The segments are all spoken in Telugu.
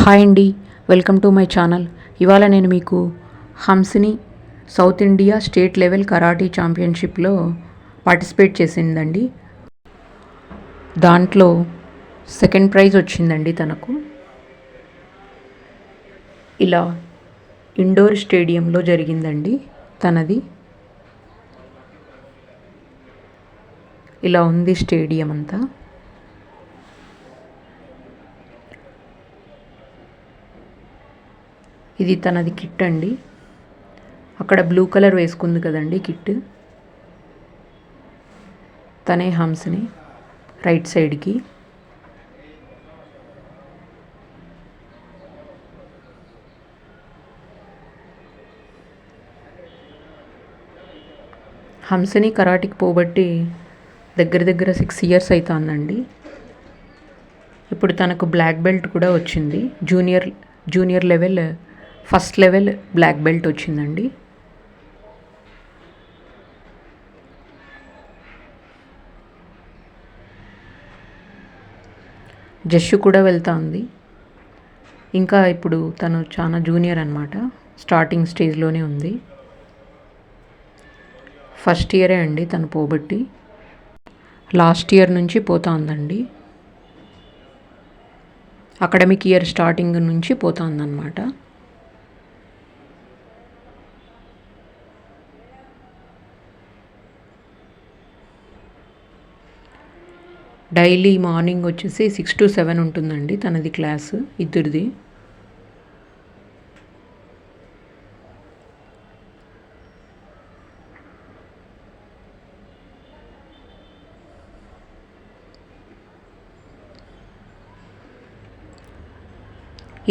హాయ్ అండి వెల్కమ్ టు మై ఛానల్. ఇవాళ నేను మీకు Hamsini South India state level karate ఛాంపియన్షిప్లో participate చేసిందండి. దాంట్లో సెకండ్ ప్రైజ్ వచ్చిందండి తనకు. ఇలా ఇండోర్ స్టేడియంలో జరిగిందండి తనది. ఇలా ఉంది స్టేడియం అంతా. ఇది తనది కిట్ అండి. అక్కడ బ్లూ కలర్ వేసుకుంది కదండి కిట్. తనే హంస్ని రైట్ సైడ్కి. హంసని కరాటికి పోబట్టి దగ్గర దగ్గర సిక్స్ ఇయర్స్ అవుతుందండి ఇప్పుడు తనకు బ్లాక్ బెల్ట్ కూడా వచ్చింది. Junior junior level first level black belt వచ్చిందండి. జస్సు కూడా వెళ్తా ఉంది ఇంకా ఇప్పుడు తను చాలా జూనియర్ అనమాట స్టార్టింగ్ స్టేజ్లోనే ఉంది. ఫస్ట్ ఇయరే అండి తను పోబట్టి. లాస్ట్ ఇయర్ నుంచి పోతా ఉందండి అకాడమిక్ ఇయర్ స్టార్టింగ్ నుంచి పోతా ఉందన్నమాట డైలీ మార్నింగ్ వచ్చేసి సిక్స్ టు సెవెన్ ఉంటుందండి తనది క్లాసు ఇద్దరిది.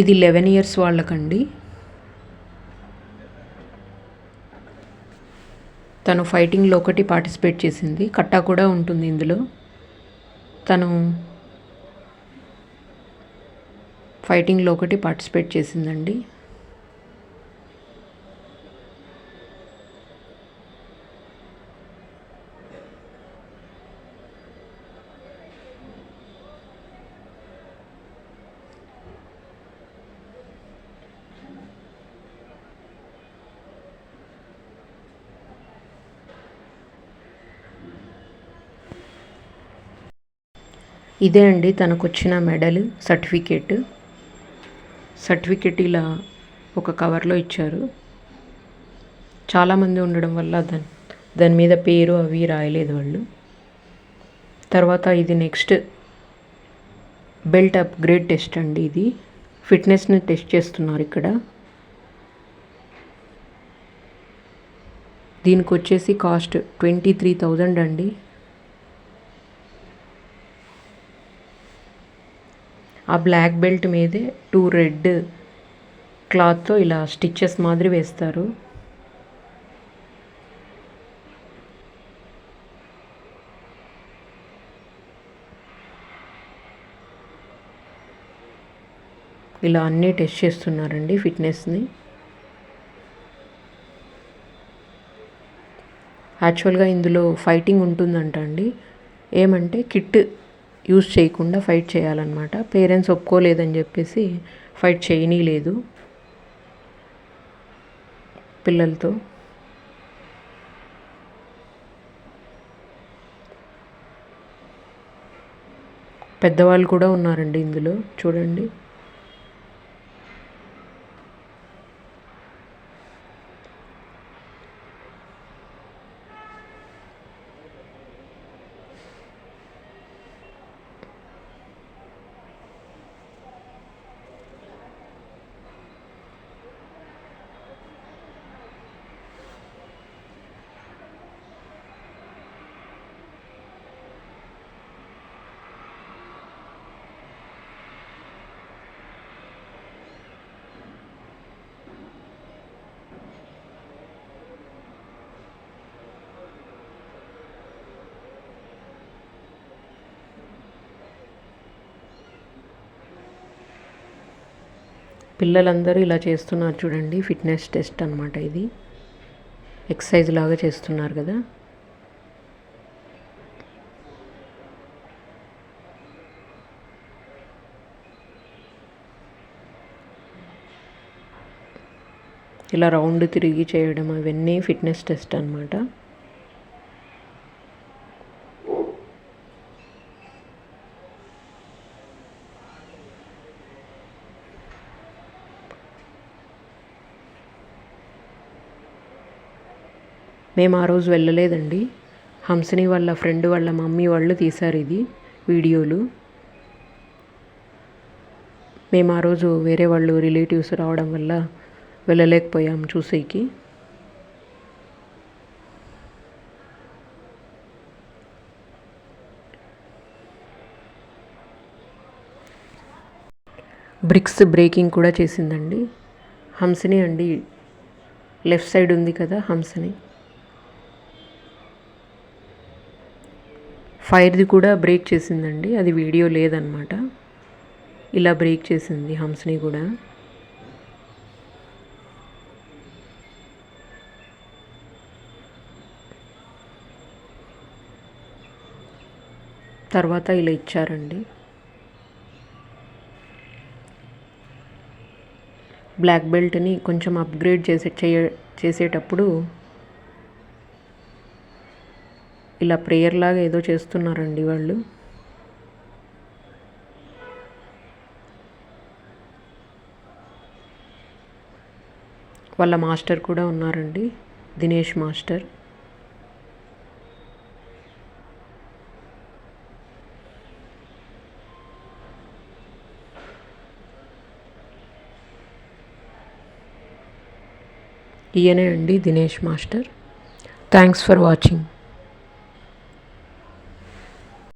ఇది లెవెన్ ఇయర్స్ వాళ్ళకండి. తను ఫైటింగ్లో ఒకటి పార్టిసిపేట్ చేసింది. కట్టా కూడా ఉంటుంది ఇందులో. తను ఫైటింగ్లో ఒకటి పార్టిసిపేట్ చేసిందండి. ఇదే అండి తనకు వచ్చిన మెడల్ సర్టిఫికేట్. సర్టిఫికేట్ ఇలా ఒక కవర్లో ఇచ్చారు. చాలామంది ఉండడం వల్ల దాని దాని మీద పేరు అవి రాయలేదు వాళ్ళు. తర్వాత ఇది నెక్స్ట్ బెల్ట్ అప్గ్రేడ్ టెస్ట్ అండి ఇది. ఫిట్నెస్ని టెస్ట్ చేస్తున్నారు ఇక్కడ. దీనికి వచ్చేసి కాస్ట్ ట్వంటీ త్రీ థౌజండ్ అండి. ఆ బ్లాక్ బెల్ట్ మీదే టూ రెడ్ క్లాత్తో ఇలా స్టిచ్చెస్ మాదిరి వేస్తారు. ఇలా అన్నీ టెస్ట్ చేస్తున్నారండి ఫిట్నెస్ని యాక్చువల్గా ఇందులో ఫైటింగ్ ఉంటుందంట అండి. ఏమంటే కిట్ యూస్ చేయకుండా ఫైట్ చేయాలన్నమాట. పేరెంట్స్ ఒప్పుకోలేదని చెప్పేసి ఫైట్ చేయనీ లేదు పిల్లలతో. పెద్దవాళ్ళు కూడా ఉన్నారండి ఇందులో. చూడండి. పిల్లలందరూ ఇలా చేస్తున్నారు చూడండి ఫిట్నెస్ టెస్ట్ అనమాట ఇది. ఎక్సర్సైజ్ లాగా చేస్తున్నారు కదా. ఇలా రౌండ్ తిరిగి చేయడం అవన్నీ ఫిట్నెస్ టెస్ట్ అనమాట మేము ఆ రోజు వెళ్ళలేదండి. హంసని వాళ్ళ ఫ్రెండ్ వాళ్ళ మమ్మీ వాళ్ళు తీశారు ఇది వీడియోలు. మేము ఆ రోజు వేరే వాళ్ళు రిలేటివ్స్ రావడం వల్ల వెళ్ళలేకపోయాం చూసేకి. బ్రిక్స్ బ్రేకింగ్ కూడా చేసిందండి. హంసని అండి లెఫ్ట్ సైడ్ ఉంది కదా హంసని. ఫైర్ది కూడా బ్రేక్ చేసిందండి. అది వీడియో లేదనమాట ఇలా బ్రేక్ చేసింది హంస్ని కూడా. తర్వాత ఇలా ఇచ్చారండి. బ్లాక్ బెల్ట్ని కొంచెం అప్గ్రేడ్ చేసే చేయ చేసేటప్పుడు ఇలా ప్రేయర్ లాగా ఏదో చేస్తున్నారండి వాళ్ళు. వాళ్ళ మాస్టర్ కూడా ఉన్నారండి దినేష్ మాస్టర్. ఈయనే అండి Dinesh master. Thanks for watching